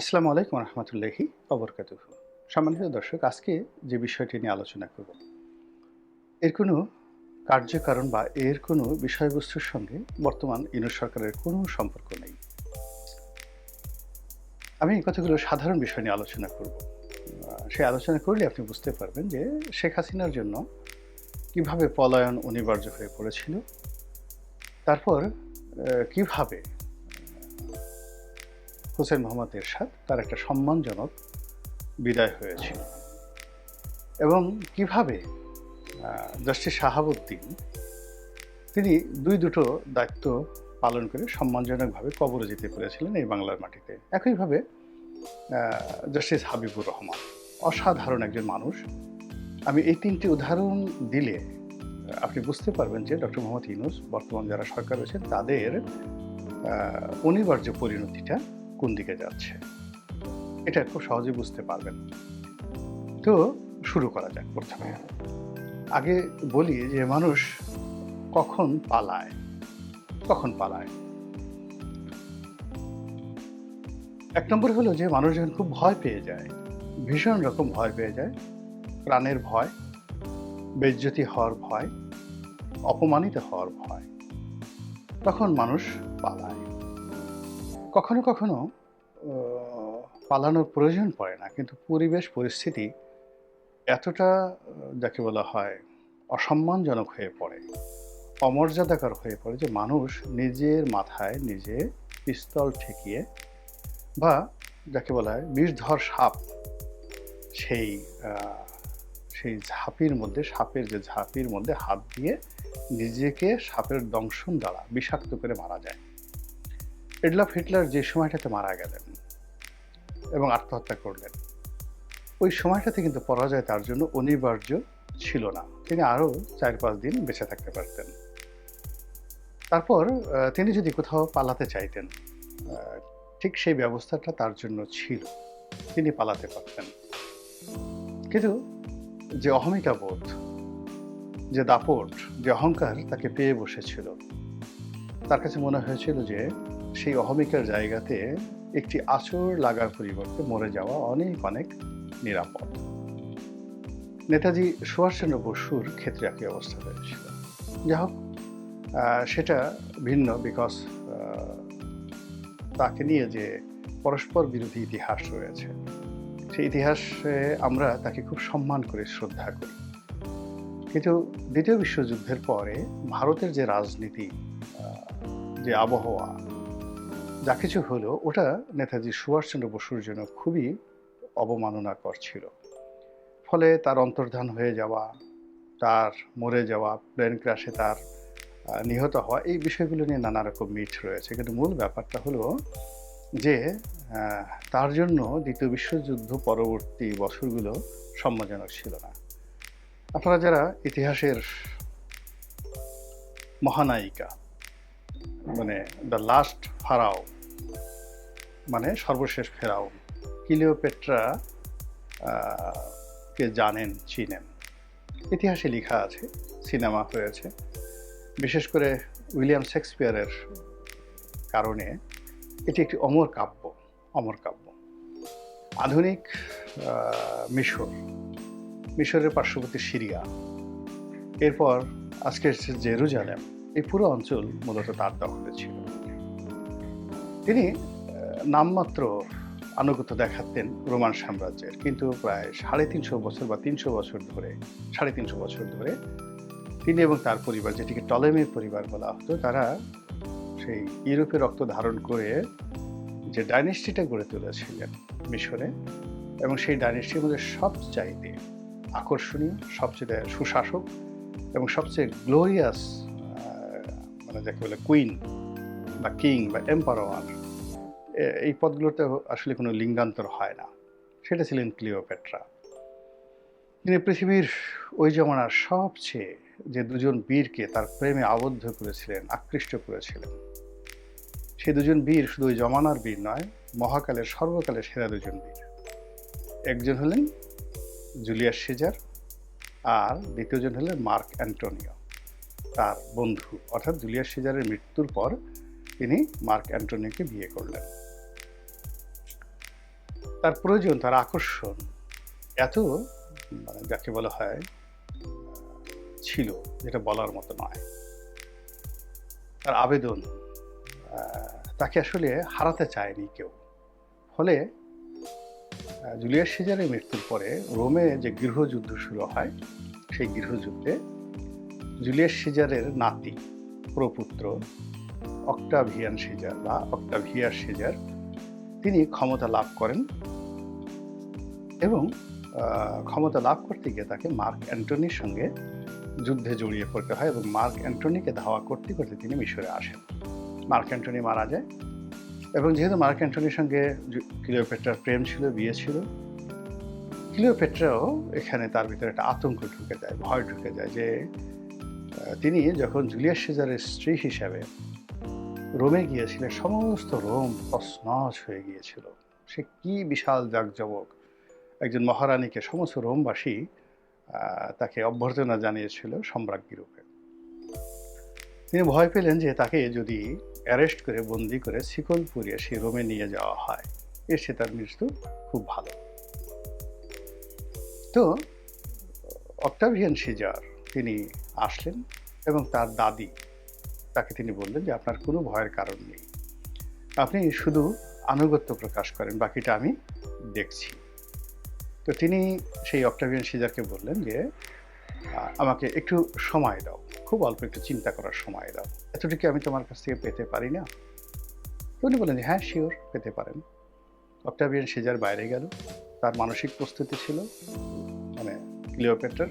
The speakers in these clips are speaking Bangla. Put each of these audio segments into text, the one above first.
আসসালামু আলাইকুম রহমতুল্লাহি অবরকাত সম্মানিত দর্শক, আজকে যে বিষয়টি নিয়ে আলোচনা করব, এর কোনো কার্যকারণ বা এর কোনো বিষয়বস্তুর সঙ্গে বর্তমান ইউনিট সরকারের কোনো সম্পর্ক নেই। আমি এই কথাগুলো সাধারণ বিষয় নিয়ে আলোচনা করব। সেই আলোচনা করলে আপনি বুঝতে পারবেন যে শেখ হাসিনার জন্য কীভাবে পলায়ন অনিবার্য হয়ে পড়েছিল, তারপর কীভাবে হোসেন মোহাম্মদ এরশাদ তার একটা সম্মানজনক বিদায় হয়েছিল এবং কীভাবে জাস্টিস শাহাবুদ্দিন, তিনি দুই দুটো দায়িত্ব পালন করে সম্মানজনকভাবে কবরে যেতে পেরেছিলেন এই বাংলার মাটিতে। একইভাবে জাস্টিস হাবিবুর রহমান, অসাধারণ একজন মানুষ। আমি এই তিনটি উদাহরণ দিলে আপনি বুঝতে পারবেন যে ডক্টর মোহাম্মদ ইউনুস বর্তমান যারা সরকার রয়েছেন, তাদের অনিবার্য পরিণতিটা কোন দিকে যাচ্ছে? এটা খুব সহজে বুঝতে পারবেন। তো শুরু করা যাক প্রথমে। আগে বলি যে মানুষ কখন পালায়? কখন পালায়? এক নম্বর হলো যে মানুষ যখন খুব ভয় পেয়ে যায়, ভীষণ রকম ভয় পেয়ে যায়, প্রাণের ভয়, বেজ্জতি হওয়ার ভয়, অপমানিত হওয়ার ভয়, তখন মানুষ পালায়। কখনো কখনো পালানোর প্রয়োজন পড়ে না। কিন্তু পরিবেশ, পরিস্থিতি এতটা যাকে বলা হয় অসম্মানজনক হয়ে পড়ে, অমর্যাদাকর হয়ে পড়ে যে মানুষ নিজের মাথায় নিজে পিস্তল ঠেকিয়ে বা যাকে বলা হয় বিষধর সাপ, সেই সেই ঝাঁপির মধ্যে, সাপের যে ঝাঁপির মধ্যে হাত দিয়ে নিজেকে সাপের দংশন দ্বারা বিষাক্ত করে মারা যায়। এডলফ হিটলার যে সময়টাতে মারা গেলেন এবং আত্মহত্যা করলেন, ওই সময়টাতে কিন্তু পরাজয় তার জন্য অনিবার্য ছিল না। তিনি আরও চার পাঁচ দিন বেঁচে থাকতে পারতেন। তারপর তিনি যদি কোথাও পালাতে চাইতেন ঠিক সেই ব্যবস্থাটা তার জন্য ছিল। তিনি পালাতে পারতেন। কিন্তু যে অহমিকা বোধ, যে দাপট, যে অহংকার তাকে পেয়ে বসেছিল, তার কাছে মনে হয়েছিল যে সেই অহমিকার জায়গাতে একটি আচর লাগার পরিবর্তে মরে যাওয়া অনেক অনেক নিরাপদ। নেতাজি সুভাষচন্দ্র বসুর ক্ষেত্রে একই অবস্থা হয়েছিল। যাই হোক সেটা ভিন্ন বিকজ তাকে নিয়ে যে পরস্পর বিরোধী ইতিহাস রয়েছে, সেই ইতিহাসে আমরা তাকে খুব সম্মান করে শ্রদ্ধা করি। কিন্তু দ্বিতীয় বিশ্বযুদ্ধের পরে ভারতের যে রাজনীতি যে আবহাওয়া যা কিছু হলো, ওটা নেতাজি সুভাষচন্দ্র বসুর জন্য খুবই অবমাননাকর ছিল। ফলে তার অন্তর্ধান হয়ে যাওয়া, তার মরে যাওয়া, প্লেন ক্র্যাশে তার নিহত হওয়া, এই বিষয়গুলো নিয়ে নানা রকম মিট রয়েছে। কিন্তু মূল ব্যাপারটা হলো যে তার জন্য দ্বিতীয় বিশ্বযুদ্ধ পরবর্তী বছরগুলো সম্মানজনক ছিল না। আপনারা যারা ইতিহাসের মহানায়িকা মানে দ্য লাস্ট ফারাও মানে সর্বশেষ ফেরাও কিলিওপেট্রা কে জানেন, চিনেন। ইতিহাসে লেখা আছে, সিনেমা হয়েছে। বিশেষ করে উইলিয়াম শেক্সপিয়ারের কারণে এটি একটি অমর কাব্য অমর কাব্য। আধুনিক মিশর। মিশরের পার্শ্ববর্তী সিরিয়া। এরপর আজকের জেরুজালেম, এই পুরো অঞ্চল মূলত তার দখলে ছিল। তিনি নামমাত্র আনুগত্য দেখাতেন রোমান সাম্রাজ্যের। কিন্তু প্রায় সাড়ে তিনশো বছর বা তিনশো বছর ধরে, সাড়ে তিনশো বছর ধরে তিনি এবং তার পরিবার, যেটিকে টলেমের পরিবার বলা হতো, তারা সেই ইউরোপে রক্ত ধারণ করে যে ডাইনেস্টিটা গড়ে তুলেছিলেন মিশরে এবং সেই ডাইনেস্টির মধ্যে সবচাইতে আকর্ষণীয় সবচেয়ে সুশাসক এবং সবচেয়ে গ্লোরিয়াস মানে যাকে বলে কুইন বা কিং বা এম্পারোয়ার এই পদগুলোতে আসলে কোনো লিঙ্গান্তর হয় না। সেটা ছিলেন ক্লিওপেট্রা। তিনি পৃথিবীর ওই জমানার সবচেয়ে যে দুজন বীরকে তার প্রেমে আবদ্ধ করেছিলেন, আকৃষ্ট করেছিলেন। সে দুজন বীর শুধু ওই জমানার বীর নয়, মহাকালের সর্বকালের সেরা দুজন বীর। একজন হলেন জুলিয়াস সিজার আর দ্বিতীয়জন হলেন মার্ক অ্যান্টোনিও, তার বন্ধু। অর্থাৎ জুলিয়াস সিজারের মৃত্যুর পর তিনি মার্ক অ্যান্টোনিওকে বিয়ে করলেন। তার প্রয়োজন, তার আকর্ষণ এত মানে যাকে বলা হয়, ছিল, যেটা বলার মতো নয়। তার আবেদন তাকে আসলে হারাতে চায়নি কেউ। ফলে জুলিয়াস সিজারের মৃত্যুর পরে রোমে যে গৃহযুদ্ধ শুরু হয়, সেই গৃহযুদ্ধে জুলিয়াস সিজারের নাতি, প্রপুত্র অক্টাভিয়ান সিজার বা অক্টাভিয়ার সিজার। তিনি ক্ষমতা লাভ করেন এবং ক্ষমতা লাভ করতে গিয়ে তাকে মার্ক অ্যান্টনির সঙ্গে যুদ্ধে জড়িয়ে পড়তে হয় এবং মার্ক অ্যান্টনিকে ধাওয়া করতে করতে তিনি মিশরে আসেন। মার্ক অ্যান্টনি মারা যায় এবং যেহেতু মার্ক অ্যান্টনির সঙ্গে ক্লিওপেট্রার প্রেম ছিল, বিয়ে ছিল, ক্লিওপেট্রাও এখানে তার ভিতরে একটা আতঙ্ক ঢুকে যায়, ভয় ঢুকে যায় যে তিনি যখন জুলিয়াস সিজারের স্ত্রী হিসাবে রোমে গিয়েছিলেন সমস্ত রোম তছনছ হয়ে গিয়েছিল। সে কি বিশাল জাঁকজমক একজন মহারানীকে সমস্ত রোমবাসী তাকে অভ্যর্থনা জানিয়েছিল সম্রাজ্ঞী রূপে তিনি ভয় পেলেন যে তাকে যদি অ্যারেস্ট করে, বন্দি করে শিকল পুরিয়ে সে রোমে নিয়ে যাওয়া হয়, এর সে তার মৃত্যু খুব ভালো। তো, অক্টাভিয়ান সিজার, তিনি আসলেন এবং তার দাদি তাকে তিনি বললেন যে আপনার কোনো ভয়ের কারণ নেই। আপনি শুধু আনুগত্য প্রকাশ করেন, বাকিটা আমি দেখছি। তো তিনি সেই অক্টাভিয়ান সিজারকে বললেন যে আমাকে একটু সময় দাও, খুব অল্প একটু চিন্তা করার সময় দাও। এতটুকু আমি তোমার কাছ থেকে পেতে পারি না? তো উনি বললেন যে হ্যাঁ শিওর পেতে পারেন। অক্টাভিয়ান সিজার বাইরে গেল, তার মানসিক প্রস্তুতি ছিল মানে ক্লিওপেট্রার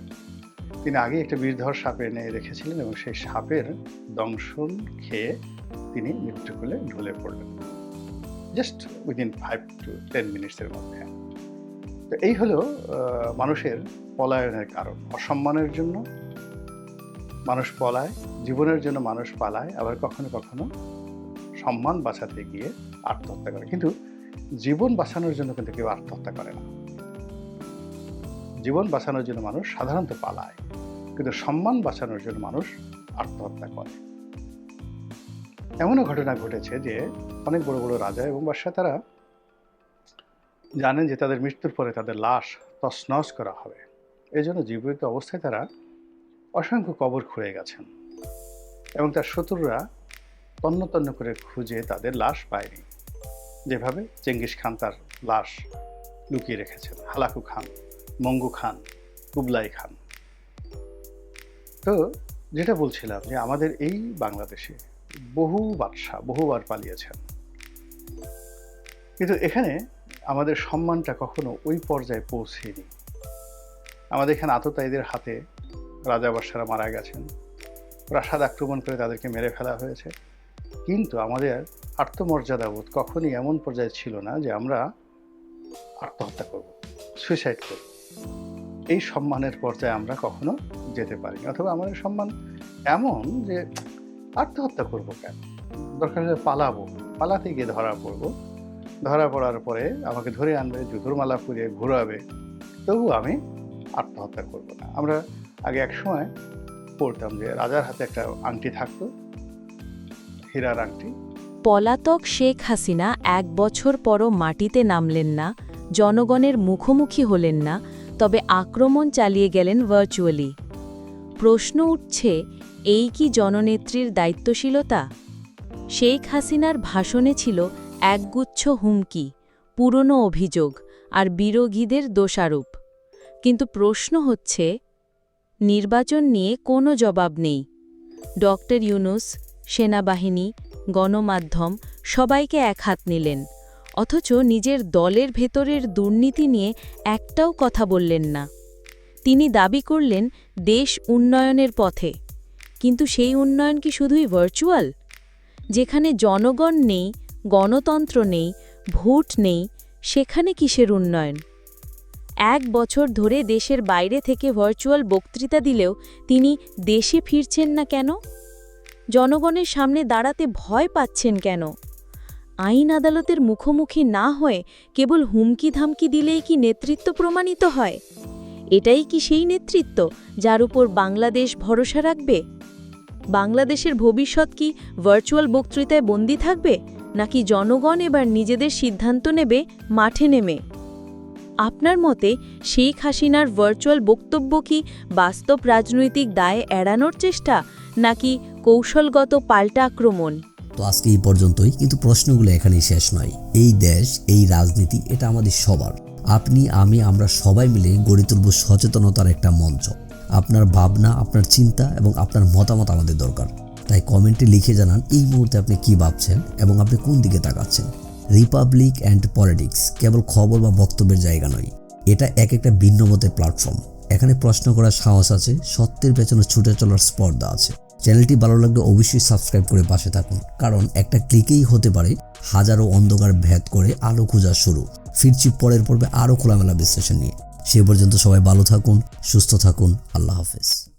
তিনি আগে একটা বীরধর সাপ এনে রেখেছিলেন এবং সেই সাপের দংশন খেয়ে তিনি মৃত্যুকুলে ঢলে পড়লেন। Just within five to ten মিনিটসের মধ্যে। তো এই হলো মানুষের পলায়নের কারণ। অসম্মানের জন্য মানুষ পলায়, জীবনের জন্য মানুষ পালায়, আবার কখনো কখনো সম্মান বাঁচাতে গিয়ে আত্মহত্যা করে। কিন্তু জীবন বাঁচানোর জন্য কিন্তু কেউ আত্মহত্যা করে না। জীবন বাঁচানোর জন্য মানুষ সাধারণত পালায়, কিন্তু সম্মান বাঁচানোর জন্য মানুষ আত্মহত্যা করে। এমনও ঘটনা ঘটেছে যে অনেক বড় বড় রাজা এবং বাদশাহ তারা জানেন যে তাদের মৃত্যুর পরে তাদের লাশ তছনছ করা হবে। এই জন্য জীবিত অবস্থায় তারা অসংখ্য কবর খুঁড়ে গেছেন এবং তার শত্রুরা তন্ন তন্ন করে খুঁজে তাদের লাশ পায়নি। যেভাবে চেঙ্গিস খান তার লাশ লুকিয়ে রেখেছেন, হালাকু খান। মঙ্গু খান কুবলাই খান। তো যেটা বলছিলাম যে আমাদের এই বাংলাদেশে বহু বাদশাহ বহুবার পালিয়েছেন। কিন্তু এখানে আমাদের সম্মানটা কখনো ওই পর্যায়ে পৌঁছেনি। আমাদের এখানে আততায়ীদের হাতে রাজা বাদশারা মারা গেছেন। প্রাসাদ আক্রমণ করে তাদেরকে মেরে ফেলা হয়েছে। কিন্তু আমাদের আত্মমর্যাদাবোধ কখনই এমন পর্যায়ে ছিল না যে আমরা আত্মহত্যা করব সুইসাইড করব। এই সম্মানের পর্যায়ে আমরা কখনো যেতে পারিনি। অথবা আমাদের সম্মান এমন যে আত্মহত্যা করব কেন? দরকার হলে পালাবো, পালাতে গিয়ে ধরা পড়ব। ধরা পড়ার পরে আমাকে ধরে আনবে, জুতোর মালা পুড়িয়ে ঘুরাবে। তবু আমি আত্মহত্যা করব না। আমরা আগে এক সময় পড়তাম যে রাজার হাতে একটা আংটি থাকতো, হীরার আংটি। পলাতক শেখ হাসিনা এক বছর পরও মাটিতে নামলেন না, জনগণের মুখোমুখি হলেন না তবে আক্রমণ চালিয়ে গেলেন ভার্চুয়ালি প্রশ্ন উঠছে, এই কি জননেত্রীর দায়িত্বশীলতা? শেখ হাসিনার ভাষণে ছিল একগুচ্ছ হুমকি, পুরনো অভিযোগ আর বিরোধীদের দোষারোপ। কিন্তু প্রশ্ন হচ্ছে, নির্বাচন নিয়ে কোনো জবাব নেই। ডক্টর ইউনুস, সেনাবাহিনী, গণমাধ্যম সবাইকে এক হাত নিলেন। অথচ নিজের দলের ভেতরের দুর্নীতি নিয়ে একটাও কথা বললেন না। তিনি দাবি করলেন, দেশ উন্নয়নের পথে। কিন্তু সেই উন্নয়ন কি শুধুই ভার্চুয়াল যেখানে জনগণ নেই, গণতন্ত্র নেই, ভোট নেই, সেখানে কিসের উন্নয়ন? এক বছর ধরে দেশের বাইরে থেকে ভার্চুয়াল বক্তৃতা দিলেও তিনি দেশে ফিরছেন না কেন? জনগণের সামনে দাঁড়াতে ভয় পাচ্ছেন কেন? আইন আদালতের মুখোমুখি না হয়ে কেবল হুমকি ধামকি দিলেই কি নেতৃত্ব প্রমাণিত হয়? এটাই কি সেই নেতৃত্ব যার উপর বাংলাদেশ ভরসা রাখবে? বাংলাদেশের ভবিষ্যৎ কি ভার্চুয়াল বক্তৃতায় বন্দী থাকবে, নাকি জনগণ এবার নিজেদের সিদ্ধান্ত নেবে, মাঠে নেমে? আপনার মতে শেখ হাসিনার ভার্চুয়াল বক্তব্য কি বাস্তব রাজনৈতিক দায় এড়ানোর চেষ্টা, নাকি কৌশলগত পাল্টা আক্রমণ? তো আজকে এই পর্যন্তই, কিন্তু প্রশ্নগুলো এখানেই শেষ নয়। এই দেশ, এই রাজনীতি, এটা আমাদের সবার। আপনি, আমি, আমরা সবাই মিলে গড়ে তুলব সচেতনতার একটা মঞ্চ। আপনার ভাবনা, আপনার চিন্তা এবং আপনার মতামত আমাদের দরকার। তাই কমেন্টে লিখে জানান এই মুহূর্তে আপনি কি ভাবছেন এবং আপনি কোন দিকে তাকাচ্ছেন। রিপাবলিক অ্যান্ড পলিটিক্স কেবল খবর বা বক্তব্যের জায়গা নয়, এটা এক একটা ভিন্ন মতের প্ল্যাটফর্ম। এখানে প্রশ্ন করার সাহস আছে, সত্যের পেছনে ছুটে চলার স্পর্ধা আছে। চ্যানেলটি ভালো লাগলে অবশ্যই সাবস্ক্রাইব করে পাশে থাকুন, কারণ একটা ক্লিকেই হতে পারে হাজারো অন্ধকার ভেদ করে আলো খোঁজা শুরু। ফিরছি পরের পর্বে আরও খোলামেলা বিশ্লেষণ নিয়ে। সে পর্যন্ত সবাই ভালো থাকুন, সুস্থ থাকুন, আল্লাহ হাফেজ।